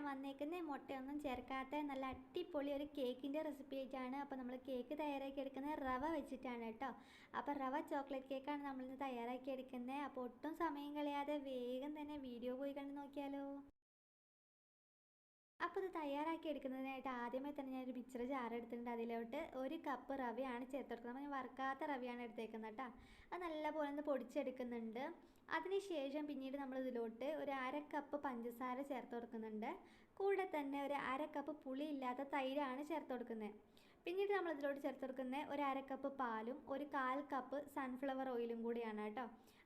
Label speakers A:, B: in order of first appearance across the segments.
A: ഞാൻ വന്നേക്കുന്നത് മുട്ടയൊന്നും ചേർക്കാത്ത നല്ല അടിപൊളി ഒരു കേക്കിന്റെ റെസിപ്പി ആയിട്ടാണ് അപ്പോൾ നമ്മൾ കേക്ക് തയ്യാറാക്കി എടുക്കുന്നത് റവ വെച്ചിട്ടാണ് കേട്ടോ. അപ്പോൾ റവ ചോക്ലേറ്റ് കേക്കാണ് നമ്മളിന്ന് തയ്യാറാക്കി എടുക്കുന്നത്. അപ്പോൾ ഒട്ടും സമയം കളയാതെ വേഗം തന്നെ വീഡിയോ പോയി കണ്ട് നോക്കിയാലോ. അപ്പോൾ ഇത് തയ്യാറാക്കി എടുക്കുന്നതിനായിട്ട് ആദ്യമേ തന്നെ ഞാനൊരു മിക്സർ ജാർ എടുത്തിട്ടുണ്ട്. അതിലോട്ട് ഒരു കപ്പ് റവയാണ് ചേർത്ത് കൊടുക്കുന്നത്. ഞാൻ വറുക്കാത്ത റവയാണ് എടുത്തേക്കുന്നത് കേട്ടോ അത് നല്ലപോലെ ഒന്ന് പൊടിച്ചെടുക്കുന്നുണ്ട്. അതിനുശേഷം പിന്നീട് നമ്മൾ ഇതിലോട്ട് ഒരു അര കപ്പ് പഞ്ചസാര ചേർത്ത് കൊടുക്കുന്നുണ്ട്. കൂടെ തന്നെ ഒരു അര കപ്പ് പുളി പുളിയില്ലാത്ത തൈരാണ് ചേർത്ത് കൊടുക്കുന്നത് പിന്നീട് നമ്മൾ ഇതിലോട്ട് ചേർത്ത് കൊടുക്കുന്ന ഒരു അര കപ്പ് പാലും ഒരു കാൽ കപ്പ് സൺഫ്ലവർ ഓയിലും കൂടിയാണ് കേട്ടോ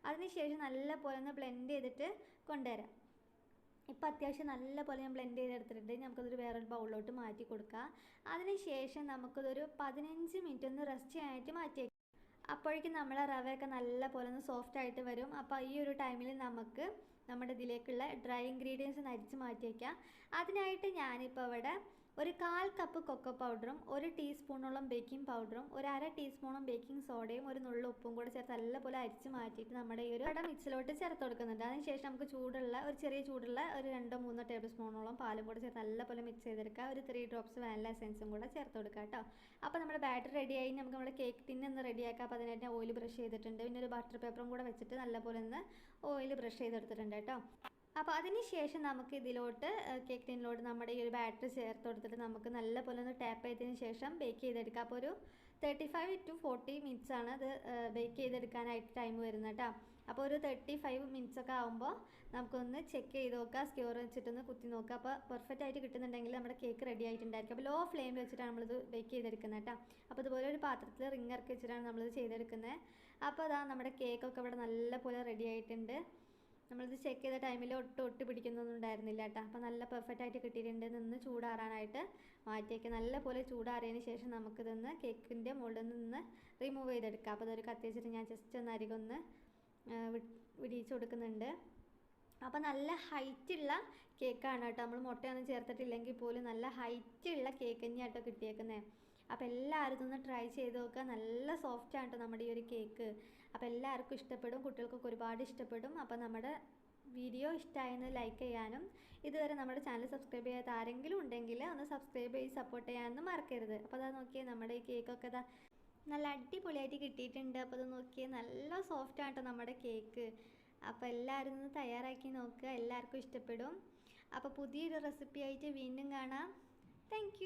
A: അതിനുശേഷം നല്ലപോലെ ഒന്ന് ബ്ലെൻഡ് ചെയ്തിട്ട് കൊണ്ടുവരാം. ഇപ്പോൾ അത്യാവശ്യം നല്ല പോലെ ഞാൻ ബ്ലെൻഡ് ചെയ്തെടുത്തിട്ടുണ്ട്. നമുക്കതൊരു വേറൊരു ബൗളിലോട്ട് മാറ്റി കൊടുക്കാം. അതിനുശേഷം നമുക്കതൊരു പതിനഞ്ച് മിനിറ്റ് ഒന്ന് റെസ്റ്റ് ചെയ്യാനായിട്ട് മാറ്റി അപ്പോഴേക്കും നമ്മളെ റവയൊക്കെ നല്ല പോലെ ഒന്ന് സോഫ്റ്റ് ആയിട്ട് വരും. അപ്പോൾ ഈ ഒരു ടൈമിൽ നമുക്ക് നമ്മുടെ ഇതിലേക്കുള്ള ഡ്രൈ ഇൻഗ്രീഡിയൻസ് ഒന്ന് അരിച്ച് മാറ്റി വയ്ക്കാം അതിനായിട്ട് ഞാനിപ്പോൾ ഇവിടെ ഒരു കാൽ കപ്പ് കൊക്കോ പൗഡറും ഒരു ടീസ്പൂണോളം ബേക്കിംഗ് പൗഡറും ഒരു അര ടീസ്പൂണും ബേക്കിംഗ് സോഡയും ഒരു നുള്ള ഉപ്പും കൂടെ ചേർത്ത് നല്ലപോലെ അരിച്ച് മാറ്റിയിട്ട് നമ്മുടെ ഈ ഒരു കട മിക്സിലോട്ട് ചേർത്ത് കൊടുക്കുന്നുണ്ട്. അതിനുശേഷം നമുക്ക് ചൂടുള്ള ഒരു ചെറിയ ചൂടുള്ള ഒരു രണ്ടോ മൂന്നോ ടേബിൾ സ്പൂണോളം പാലും കൂടെ ചേർത്ത് നല്ലപോലെ മിക്സ് ചെയ്തെടുക്കുക. ഒരു ത്രീ ഡ്രോപ്സ് വാനില എസെൻസും കൂടെ ചേർത്ത് കൊടുക്കുക കേട്ടോ. അപ്പോൾ നമ്മുടെ ബാറ്റർ റെഡിയായി നമുക്ക് നമ്മുടെ കേക്ക് ടിന്ന് ഒന്ന് റെഡിയാക്കാം അപ്പോൾ അതിനായിട്ട് ഓയിൽ ബ്രഷ് ചെയ്തിട്ടുണ്ട്. പിന്നെ ഒരു ബട്ടർ പേപ്പറും കൂടെ വെച്ചിട്ട് നല്ലപോലെ ഒന്ന് ഓയിൽ ബ്രഷ് ചെയ്തെടുത്തിട്ടുണ്ട് കേട്ടോ. അപ്പോൾ അതിന് ശേഷം നമുക്ക് ഇതിലോട്ട് കേക്ക് ടിന്നിലോട്ട് നമ്മുടെ ഈ ഒരു ബാറ്ററി ചേർത്ത് കൊടുത്തിട്ട് നമുക്ക് നല്ലപോലെ ഒന്ന് ടാപ്പ് ചെയ്തതിന് ശേഷം ബേക്ക് ചെയ്തെടുക്കാം. അപ്പോൾ ഒരു thirty five to forty minutes ആണ് അത് ബേക്ക് ചെയ്തെടുക്കാനായിട്ട് ടൈം വരുന്നത് കേട്ടോ. അപ്പോൾ ഒരു തേർട്ടി ഫൈവ് മിനിറ്റ്സ് ഒക്കെ ആകുമ്പോൾ നമുക്കൊന്ന് ചെക്ക് ചെയ്ത് നോക്കുക സ്ക്യൂർ വെച്ചിട്ടൊന്ന് കുത്തി നോക്കുക അപ്പോൾ പെർഫെക്റ്റ് ആയിട്ട് കിട്ടുന്നുണ്ടെങ്കിൽ നമ്മുടെ കേക്ക് റെഡി ആയിട്ടുണ്ടായിരിക്കും. അപ്പോൾ ലോ ഫ്ലെയിമിൽ വെച്ചിട്ടാണ് നമ്മളിത് ബേക്ക് ചെയ്തെടുക്കുന്നത് കേട്ടോ. അപ്പോൾ ഇതുപോലെ ഒരു പാത്രത്തിൽ റിംഗ് വെച്ചിട്ടാണ് നമ്മളിത് ചെയ്തെടുക്കുന്നത്. അപ്പോൾ അതാ നമ്മുടെ കേക്കൊക്കെ ഇവിടെ നല്ലപോലെ റെഡി ആയിട്ടുണ്ട്. നമ്മളിത് ചെക്ക് ചെയ്ത ടൈമിൽ ഒട്ടും ഒട്ട് പിടിക്കുന്നൊന്നും ഉണ്ടായിരുന്നില്ല കേട്ടോ അപ്പോൾ നല്ല പെർഫെക്റ്റ് ആയിട്ട് കിട്ടിയിട്ടുണ്ട്. നിന്ന് ചൂടാറാനായിട്ട് മാറ്റിയൊക്കെ. നല്ല പോലെ ചൂടാറിയതിന് ശേഷം നമുക്കിതൊന്ന് കേക്കിന്റെ മുകളിൽ നിന്ന് റിമൂവ് ചെയ്തെടുക്കാം. അപ്പോൾ ഇതൊരു കത്തി വെച്ചിട്ട് ഞാൻ ജസ്റ്റ് ഒന്ന് അരികൊന്ന് വിടിയിച്ച് കൊടുക്കുന്നുണ്ട്. അപ്പോൾ നല്ല ഹൈറ്റുള്ള കേക്കാണ് കേട്ടോ. നമ്മൾ മുട്ടയൊന്നും ചേർത്തിട്ടില്ലെങ്കിൽ പോലും നല്ല ഹൈറ്റുള്ള കേക്ക് തന്നെയാണ് കേട്ടോ കിട്ടിയേക്കുന്നത് അപ്പോൾ എല്ലാവരും ഇതൊന്ന് ട്രൈ ചെയ്ത് നോക്കുക നല്ല സോഫ്റ്റ് ആണ് നമ്മുടെ ഈ ഒരു കേക്ക് അപ്പോൾ എല്ലാവർക്കും ഇഷ്ടപ്പെടും. കുട്ടികൾക്കൊക്കെ ഒരുപാട് ഇഷ്ടപ്പെടും. അപ്പോൾ നമ്മുടെ വീഡിയോ ഇഷ്ടമായെന്ന് ലൈക്ക് ചെയ്യാനും. ഇതുവരെ നമ്മുടെ ചാനൽ സബ്സ്ക്രൈബ് ചെയ്യാത്ത ആരെങ്കിലും ഉണ്ടെങ്കിൽ ഒന്ന് സബ്സ്ക്രൈബ് ചെയ്ത് സപ്പോർട്ട് ചെയ്യാനൊന്നും മറക്കരുത്. അപ്പോൾ അതാ നോക്കിയേ നമ്മുടെ ഈ കേക്കൊക്കെ ഇതാ നല്ല അടിപൊളിയായിട്ട് കിട്ടിയിട്ടുണ്ട്. അപ്പോൾ അത് നോക്കിയേ നല്ല സോഫ്റ്റ് ആണ് നമ്മുടെ കേക്ക് അപ്പോൾ എല്ലാവരും ഒന്ന് തയ്യാറാക്കി നോക്കുക. എല്ലാവർക്കും ഇഷ്ടപ്പെടും. അപ്പോൾ പുതിയൊരു റെസിപ്പി ആയിട്ട് വീണ്ടും കാണാം. താങ്ക്